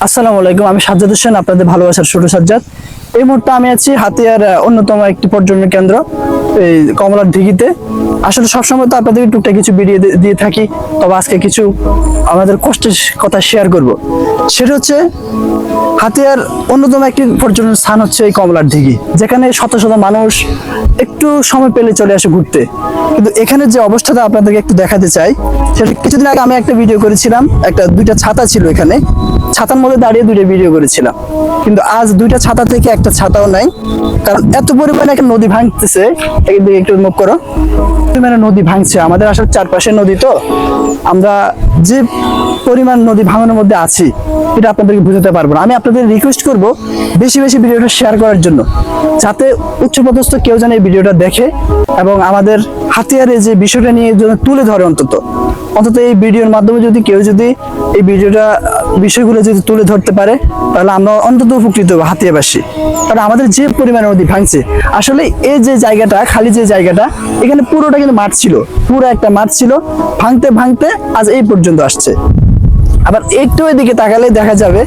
আসসালামু আলাইকুম, আমি সাজ্জাদ হোসেন, আপনাদের ভালোবাসার ছোট সাজ্জাদ। এই মুহূর্তে আমি আছি হাতিয়ার অন্যতম একটি পর্যটন কেন্দ্র, এই কমলার ঢিগিতে আসলে সবসময় তো আপনাদের টুকটাক কিছু দি- দিয়ে থাকি, তবে আজকে কিছু আমাদের কষ্টের কথা শেয়ার করব। সেটা হচ্ছে হাতিয়ার অন্যতম একটি পর্যটন স্থান হচ্ছে এই কমলার দিঘি যেখানে শত শত মানুষ একটু সময় পেলে চলে আসে ঘুরতে। কিন্তু এখানে যে অবস্থাটা আপনাদেরকে একটু দেখাতে চাই, সেটা কিছুদিন আগে আমি একটা ভিডিও করেছিলাম, একটা দুইটা ছাতা ছিল এখানে। ছাতার মধ্যে দাঁড়িয়ে দুইটা ভিডিও করেছিলাম। কিন্তু আজ দুইটা ছাতা থেকে একটা ছাতাও নাই, কারণ এত পরিমাণে একটা নদী ভাঙতেছে। এদিকে একটু মুখ করো। পরিমাণে নদী ভাঙছে, আমাদের আসলে চারপাশে নদী তো। আমরা যে পরিমাণ নদী ভাঙানোর মধ্যে আছি, এটা আপনাদেরকে বুঝাতে পারব না। আমি আপনাদের রিকোয়েস্ট করব বেশি বেশি ভিডিওটা শেয়ার করার জন্য, যাতে উচ্চপদস্থ কেউ যেন এই ভিডিওটা দেখে এবং আমাদের হাতিয়ারে যে বিষয়টা নিয়ে যেন তুলে ধরে অন্তত। অন্তত এই ভিডিওর মাধ্যমে যদি কেউ যদি এই ভিডিওটা, বিষয়গুলো যদি তুলে ধরতে পারে, তাহলে আমরা অন্তত উপকৃত হব হাতিয়াবাসী। কারণ আমাদের যে পরিমাণে নদী ভাঙছে, আসলে এই যে জায়গাটা, খালি যে জায়গাটা, এখানে পুরোটা কিন্তু মাঠ ছিল। পুরো একটা মাঠ ছিল, ভাঙতে ভাঙতে আজ এই পর্যন্ত আসছে। আবার একটু এদিকে তাকালে দেখা যাবে,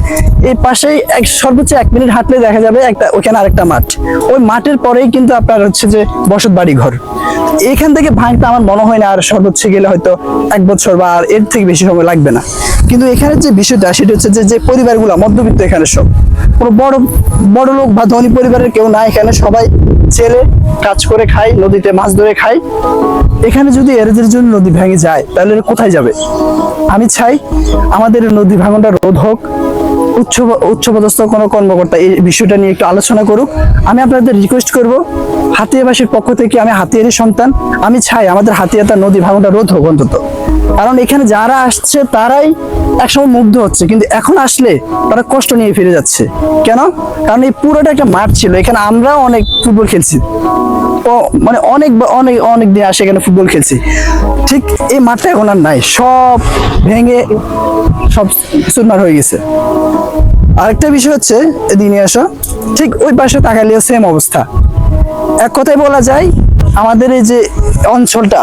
এই পাশেই এক সর্বোচ্চ এক মিনিট হাঁটলে দেখা যাবে একটা ওখানে আরেকটা মাঠ। ওই মাঠের পরেই কিন্তু আপনার হচ্ছে যে বসত বাড়ি ঘর। এখান থেকে ভাঙতে আমার মনে হয় না, আর সর্বোচ্চ গেলে হয়তো এক বছর বা আর এর থেকে বেশি সময় লাগবে না। কিন্তু এখানে যে বিষয়টা, সেটা হচ্ছে যে যে পরিবারগুলো, মধ্যবিত্ত এখানে সব। কোনো বড় বড় লোক বা ধনী পরিবারের কেউ না এখানে সবাই ছেলে কাজ করে খায় নদীতে মাছ ধরে খায় এখানে যদি এদের জন্য নদী ভেঙে যায়, তাহলে কোথায় যাবে? আমি চাই আমাদের নদী ভাঙনটা রোধ হোক। উচ্চ উচ্চপদস্থ কোনো কর্মকর্তা এই বিষয়টা নিয়ে একটু আলোচনা করুক। আমি আপনাদের রিকোয়েস্ট করব, হাতিয়াবাসীর পক্ষ থেকে আমি হাতিয়ারের সন্তান। আমি চাই আমাদের হাতিয়াটা নদী ভাঙনটা রোধ হোক অন্তত। কারণ এখানে যারা আসছে তারাই একসময় মুগ্ধ হচ্ছে, কিন্তু এখন আসলে তারা কষ্ট নিয়ে ফিরে যাচ্ছে। কেন? কারণ এই পুরোটা একটা মাঠ ছিল, এখানে আমরাও অনেক ফুটবল খেলছি। ও মানে অনেক অনেক অনেক দিন আসে এখানে ফুটবল খেলছি। ঠিক এই মাঠটা এখন আর নাই, সব ভেঙে সব চুরমার হয়ে গেছে। আরেকটা বিষয় হচ্ছে, এদিকে নিয়ে আসো। ঠিক ওই পাশে তাকালেও সেম অবস্থা। এক কথায় বলা যায় আমাদের এই যে অঞ্চলটা,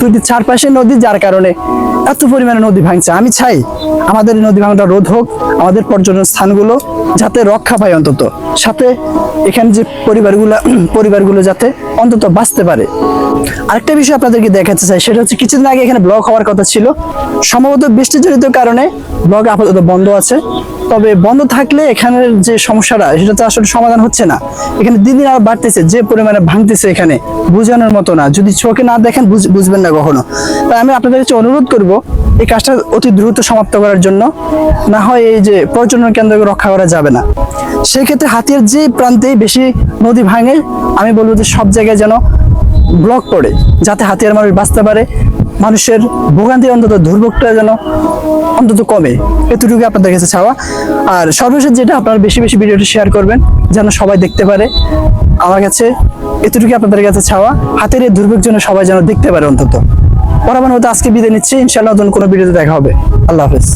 দুটি চারপাশে নদী, যার কারণে এত পরিমাণে নদী ভাঙছে। আমি চাই আমাদের নদী ভাঙাটা রোধ হোক, আমাদের পর্যটন স্থানগুলো যাতে রক্ষা পায় অন্তত, সাথে এখানে যে পরিবারগুলো পরিবারগুলো যাতে অন্তত বাঁচতে পারে। আরেকটা বিষয় আপনাদেরকে দেখাতে চাই, সেটা হচ্ছে কিছুদিন আগে এখানে ব্লক হওয়ার কথা ছিল। সম্ভবত বৃষ্টিজনিত কারণে ব্লক আপাতত বন্ধ আছে। তবে বন্ধ থাকলে এখানের যে সমস্যাটা, সেটা তো আসলে সমাধান হচ্ছে না। এখানে দিন দিন আর বাড়তেছে, যে পরিমাণে ভাঙতেছে এখানে, বোঝানোর মতো না। যদি চোখে না দেখেন, বুঝ- বুঝবেন না কখনো। তাই আমি আপনাদের কাছে অনুরোধ করব, এই কাজটা অতি দ্রুত সমাপ্ত করার জন্য। না হয় এই যে পর্যটন কেন্দ্রকে রক্ষা করা যাবে না। সেক্ষেত্রে হাতিয়ার যে প্রান্তে বেশি নদী ভাঙে, আমি বলব যে সব জায়গায় যেন ব্লক পড়ে, যাতে হাতিয়ার মানুষ বাঁচতে পারে। মানুষের ভোগান্তি অন্তত দুর্ভোগটা যেন অন্তত কমে। এতটুকু আপনাদের কাছে চাওয়া। আর সর্বশেষ যেটা আপনারা বেশি বেশি ভিডিওটি শেয়ার করবেন, যেন সবাই দেখতে পারে, আমার কাছে এতটুকু আপনাদের কাছে চাওয়া। হাতের এই দুর্ভোগ যেন সবাই যেন দেখতে পারে অন্তত। পরামান হতে আজকে বিদায় নিচ্ছি, ইনশাআল্লাহ নতুন কোনো ভিডিওতে দেখা হবে। আল্লাহ হাফেজ।